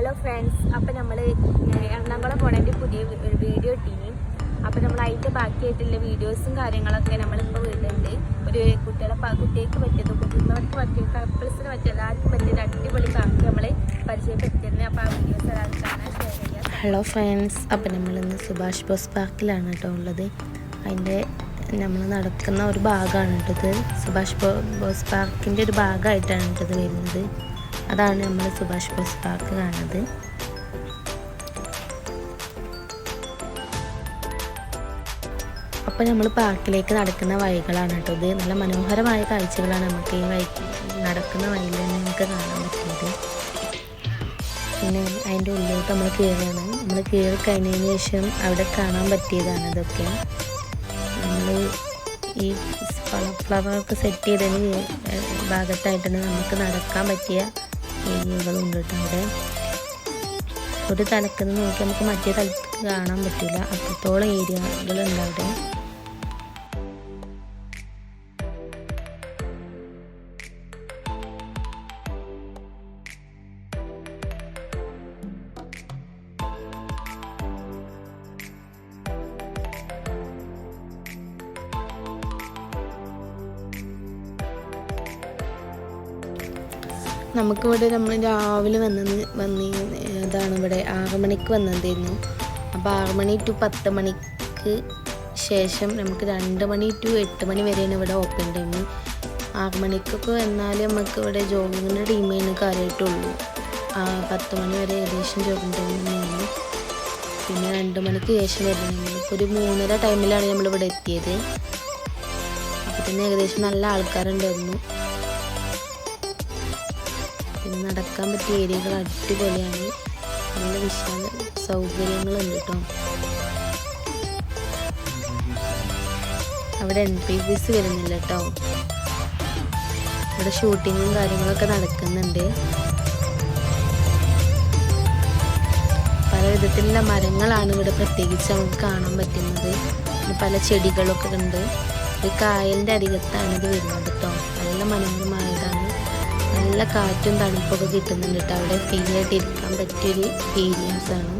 Hello friends അപ്പം നമ്മൾ എറണാകുളം പോണതിന്റെ പുതിയ വീഡിയോ ടീം അപ്പം നമ്മൾ അതിന്റെ ബാക്കിയായിട്ടുള്ള വീഡിയോസും കാര്യങ്ങളൊക്കെ നമ്മളിപ്പോൾ വീടുണ്ട് ഒരു കുട്ടികളെ കുട്ടികൾക്ക് പറ്റിയത് കുട്ടികൾക്ക് പറ്റിയ കപ്പിൾസിന് പറ്റിയ എല്ലാവർക്കും പറ്റിയ അടിപൊളി ബാക്കി നമ്മൾ പരിചയപ്പെടുത്തിയിരുന്നു അപ്പോൾ ആ വീഡിയോസ് എല്ലാവർക്കും കാണാൻ ഷെയർ ഹലോ ഫ്രണ്ട്സ് അപ്പം നമ്മളിന്ന് സുഭാഷ് ബോസ് പാർക്കിലാണ് കേട്ടോ ഉള്ളത്. അതിന്റെ നമ്മൾ നടക്കുന്ന ഒരു ഭാഗമാണ് കേട്ടത് സുഭാഷ് ബോസ് പാർക്കിന്റെ ഒരു ഭാഗമായിട്ടാണ് കേട്ടത് വരുന്നത്. അതാണ് നമ്മൾ സുഭാഷ് ബോസ് പാർക്ക് കാണുന്നത്. അപ്പോൾ നമ്മൾ പാർക്കിലേക്ക് നടക്കുന്ന വഴികളാണ് കേട്ടോ ഇത്. നല്ല മനോഹരമായ കാഴ്ചകളാണ് നമുക്ക് ഈ വഴി നടക്കുന്ന വഴിയിൽ തന്നെ നമുക്ക് കാണാൻ പറ്റുന്നത്. പിന്നെ അതിന്റെ ഉള്ളിലോട്ട് നമ്മൾ കയറുകയാണ്. നമ്മൾ കയറി കഴിഞ്ഞതിന് ശേഷം അവിടെ കാണാൻ പറ്റിയതാണ് ഇതൊക്കെ. നമ്മൾ ഈ ഫ്ലവറൊക്കെ സെറ്റ് ചെയ്തതിന് ഭാഗത്തായിട്ടാണ് നമുക്ക് നടക്കാൻ പറ്റിയ ഏരിയകളുണ്ട് കേട്ടോ അവിടെ ഒരു തലക്കെന്ന് നോക്കി നമുക്ക് മറ്റേ തലത്തേക്ക് കാണാൻ പറ്റില്ല അത്രത്തോളം ഏരിയകളുണ്ട് അവിടെ നമുക്കിവിടെ നമ്മൾ രാവിലെ വന്നത് വന്ന് ഇതാണ് ഇവിടെ ആറ് മണിക്ക് വന്നതായിരുന്നു. അപ്പോൾ ആറ് മണി ടു പത്ത് മണിക്ക് ശേഷം നമുക്ക് രണ്ട് മണി ടു എട്ട് മണി വരെയാണ് ഇവിടെ ഓപ്പൺ ടൈം ആറ് മണിക്കൊക്കെ വന്നാൽ നമുക്ക് ഇവിടെ ജോഗിങ്ങിന്റെ ടീമേന് കാര്യമായിട്ടുള്ളൂ. പത്ത് മണി വരെ ഏകദേശം ജോഗിങ് ടൈം പിന്നെ രണ്ട് മണിക്ക് ശേഷം വരുന്നത്. ഒരു മൂന്നര ടൈമിലാണ് നമ്മൾ ഇവിടെ എത്തിയത്. അപ്പോൾ തന്നെ ഏകദേശം നല്ല ആൾക്കാരുണ്ടായിരുന്നു. പിന്നെ നടക്കാൻ പറ്റിയ ഏരിയകൾ അടിപൊളിയാണ്. നല്ല വിശാല സൗകര്യങ്ങളുണ്ട് കേട്ടോ അവിടെ എൻ പി ബിസ് വരുന്നില്ല കേട്ടോ ഇവിടെ ഷൂട്ടിങ്ങും കാര്യങ്ങളൊക്കെ നടക്കുന്നുണ്ട്. പല വിധത്തിലുള്ള മരങ്ങളാണ് ഇവിടെ പ്രത്യേകിച്ച് നമുക്ക് കാണാൻ പറ്റുന്നത്. പല ചെടികളൊക്കെ ഉണ്ട്. ഒരു കായലിന്റെ അരികത്താണ് ഇത് വരുന്നത് കേട്ടോ നല്ല മനോഹരമായതാണ് നല്ല കാറ്റും തണുപ്പൊക്കെ കിട്ടുന്നുണ്ട് കേട്ടോ. അവിടെ ഫ്രീ ആയിട്ട് ഇരിക്കാൻ പറ്റിയൊരു ഏരിയാസ് ആണ്.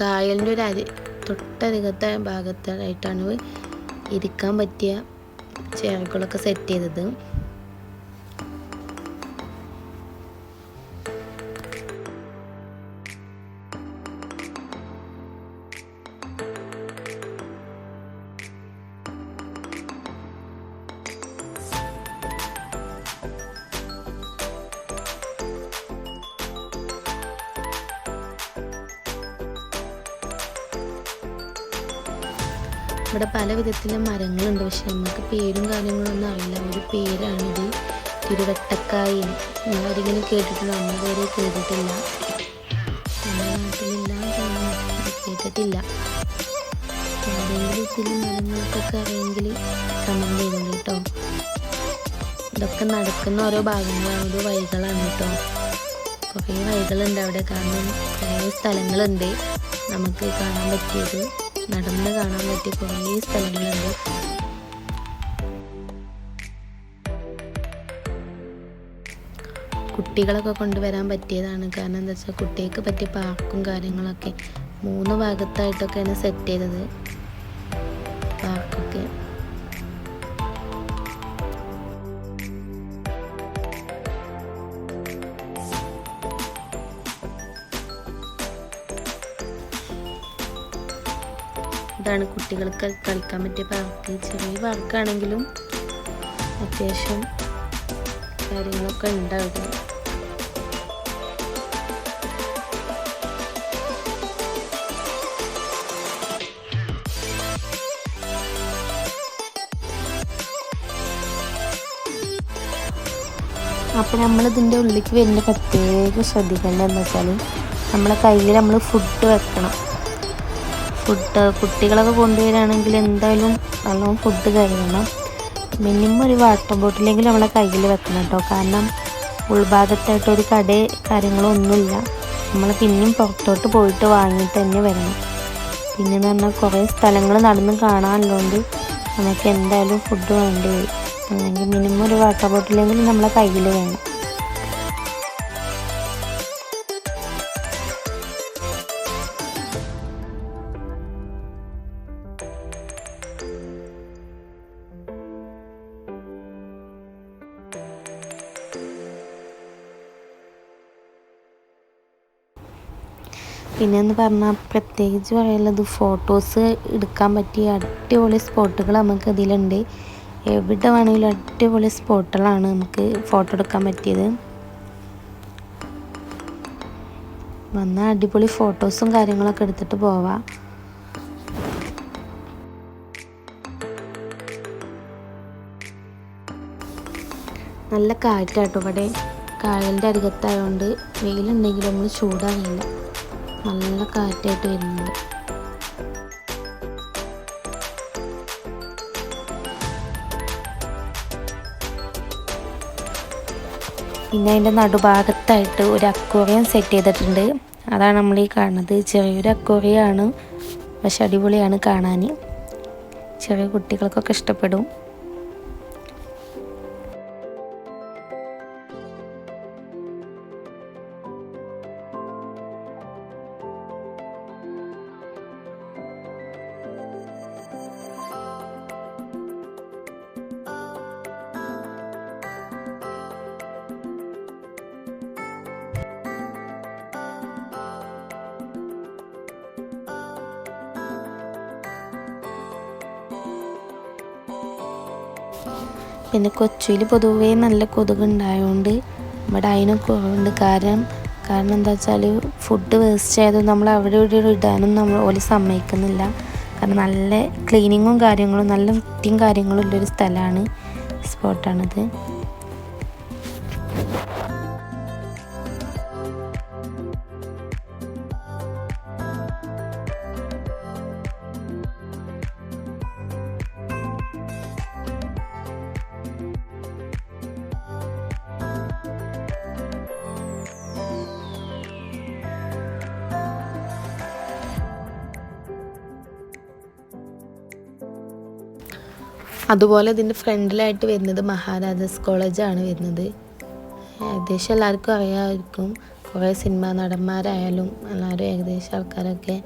കായലിന്റെ ഒരു അരി തൊട്ടരികത്തെ ഭാഗത്തായിട്ടാണ് ഇരിക്കാൻ പറ്റിയ ചെയറുകളൊക്കെ സെറ്റ് ചെയ്തത്. ഇവിടെ പല വിധത്തിലെ മരങ്ങളുണ്ട്. പക്ഷെ നമുക്ക് പേരും കാര്യങ്ങളൊന്നും അറിയില്ല. ഒരു പേരാണിത്. തിരുവട്ടക്കായി. അവരിങ്ങനെ കേട്ടിട്ടില്ല. നമ്മൾ പേര് കേട്ടിട്ടില്ല. നമ്മുടെ കേട്ടിട്ടില്ല. ഏതെങ്കിലും ഇതിൽ മരങ്ങൾക്കൊക്കെ അറിയെങ്കിൽ കമന്റ് ചെയ്തോളൂ കേട്ടോ. ഇതൊക്കെ നടക്കുന്ന ഓരോ ഭാഗങ്ങളാണ്. ഓരോ വഴികളാണ് കേട്ടോ. കുറേ വഴികളുണ്ട് അവിടെ കാരണം കുറേ സ്ഥലങ്ങളുണ്ട് നമുക്ക് കാണാൻ പറ്റിയത്. നടന്ന് കാണാൻ പറ്റിയ കുറേ സ്ഥലങ്ങളുണ്ട്. കുട്ടികളൊക്കെ കൊണ്ടുവരാൻ പറ്റിയതാണ്. കാരണം എന്താ വെച്ചാൽ കുട്ടികൾക്ക് പറ്റിയ പാർക്കും കാര്യങ്ങളൊക്കെ മൂന്ന് ഭാഗത്തായിട്ടൊക്കെയാണ് സെറ്റ് ചെയ്തത്. ഇതാണ് കുട്ടികൾക്ക് കളിക്കാൻ പറ്റിയ പാർക്ക് ചെറിയ പാർക്കാണെങ്കിലും അത്യാവശ്യം കാര്യങ്ങളൊക്കെ ഉണ്ടാവുക അപ്പോൾ നമ്മൾ ഇതിന്റെ ഉള്ളിലേക്ക് വരുന്ന പ്രത്യേക ശ്രദ്ധിക്കേണ്ടതെന്ന് വെച്ചാൽ നമ്മളെ കയ്യിൽ നമ്മൾ ഫുഡ് വെക്കണം. ഫുഡ് കുട്ടികളൊക്കെ കൊണ്ടുവരികയാണെങ്കിൽ എന്തായാലും നല്ലോണം ഫുഡ് കരുതണം മിനിമം ഒരു വാട്ടർ ബോട്ടിലെങ്കിലും നമ്മളെ കയ്യിൽ വെക്കണം കേട്ടോ. കാരണം ഉൾഭാഗത്തായിട്ട് ഒരു കട കാര്യങ്ങളൊന്നുമില്ല. നമ്മൾ പിന്നെയും പുറത്തോട്ട് പോയിട്ട് വാങ്ങിയിട്ട് തന്നെ വരണം. പിന്നെ എന്ന് പറഞ്ഞാൽ കുറേ സ്ഥലങ്ങൾ നടന്ന് കാണാനുള്ളതുകൊണ്ട് നമുക്ക് എന്തായാലും ഫുഡ് വേണ്ടി വരും. അല്ലെങ്കിൽ മിനിമം ഒരു വാട്ടർ ബോട്ടിലെങ്കിലും നമ്മളെ കയ്യിൽ വേണം. പിന്നെ എന്ന് പറഞ്ഞാൽ പ്രത്യേകിച്ച് പറയാനുള്ളത് ഫോട്ടോസ് എടുക്കാൻ പറ്റിയ അടിപൊളി സ്പോട്ടുകൾ നമുക്ക് ഇതിലുണ്ട്. എവിടെ വേണമെങ്കിലും അടിപൊളി സ്പോട്ടുകളാണ് നമുക്ക് ഫോട്ടോ എടുക്കാൻ പറ്റിയത്. വന്നാൽ അടിപൊളി ഫോട്ടോസും കാര്യങ്ങളൊക്കെ എടുത്തിട്ട് പോവാം. നല്ല കാറ്റാട്ടോ ഇവിടെ. കായലിന്റെ അരികത്തായതുകൊണ്ട് വെയിലുണ്ടെങ്കിലും നമ്മൾ ചൂടാകില്ല നല്ല കാറ്റായിട്ട് വരുന്നുണ്ട്. പിന്നെ അതിന്റെ നടുഭാഗത്തായിട്ട് ഒരു അക്വറിയം സെറ്റ് ചെയ്തിട്ടുണ്ട്. അതാണ് നമ്മൾ ഈ കാണുന്നത്. ചെറിയൊരു അക്വറിയമാണ്. പക്ഷെ അടിപൊളിയാണ് കാണാൻ. ചെറിയ കുട്ടികൾക്കൊക്കെ ഇഷ്ടപ്പെടും. പിന്നെ കൊച്ചിയിൽ പൊതുവേ നല്ല കൊതുക് ഉണ്ടായതുകൊണ്ട് ഇവിടെ അതിനും കുറവുണ്ട്. കാരണം കാരണം എന്താ വെച്ചാൽ ഫുഡ് വേസ്റ്റ് ആയത് നമ്മൾ അവിടെ ഇവിടെ ഇടാനും നമ്മൾ ഓൽ സമ്മതിക്കുന്നില്ല. കാരണം നല്ല ക്ലീനിങ്ങും കാര്യങ്ങളും നല്ല വൃത്തിയും കാര്യങ്ങളും ഉള്ളൊരു സ്ഥലമാണ് സ്പോട്ടാണിത് അതുപോലെ ഇതിന്റെ ഫ്രണ്ടിലായിട്ട് വരുന്നത് മഹാരാജാസ് കോളേജാണ് വരുന്നത്. ഏകദേശം എല്ലാവർക്കും അറിയാമായിരിക്കും. കുറേ സിനിമാ നടന്മാരായാലും എല്ലാവരും ഏകദേശം ആൾക്കാരൊക്കെ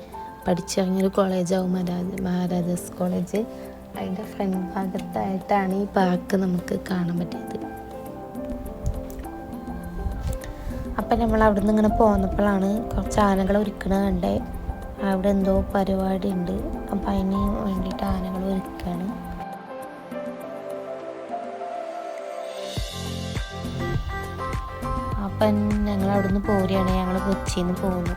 പഠിച്ചിറങ്ങിയൊരു കോളേജാവും മഹാരാജ മഹാരാജാസ് കോളേജ്. അതിന്റെ ഫ്രണ്ട് ഭാഗത്തായിട്ടാണ് ഈ പാർക്ക് നമുക്ക് കാണാൻ പറ്റിയത്. അപ്പം നമ്മൾ അവിടെ നിന്ന് ഇങ്ങനെ പോന്നപ്പോഴാണ് കുറച്ച് ആനകൾ ഒരുക്കണ കണ്ടേ അവിടെ എന്തോ പരിപാടി ഉണ്ട് അപ്പം അതിന് വേണ്ടിയിട്ട് ആനകൾ ഒരുക്കുകയാണ് അപ്പം ഞങ്ങൾ അവിടുന്ന് പോരുകയാണ് ഞങ്ങൾ കൊച്ചിയിൽ നിന്ന് പോകുന്നു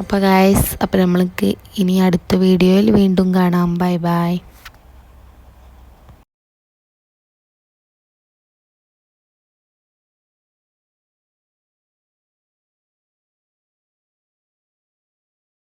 അപ്പോൾ ഗായ്സ് അപ്പോൾ നമ്മൾക്ക് ഇനി അടുത്ത വീഡിയോയിൽ വീണ്ടും കാണാം. Bye bye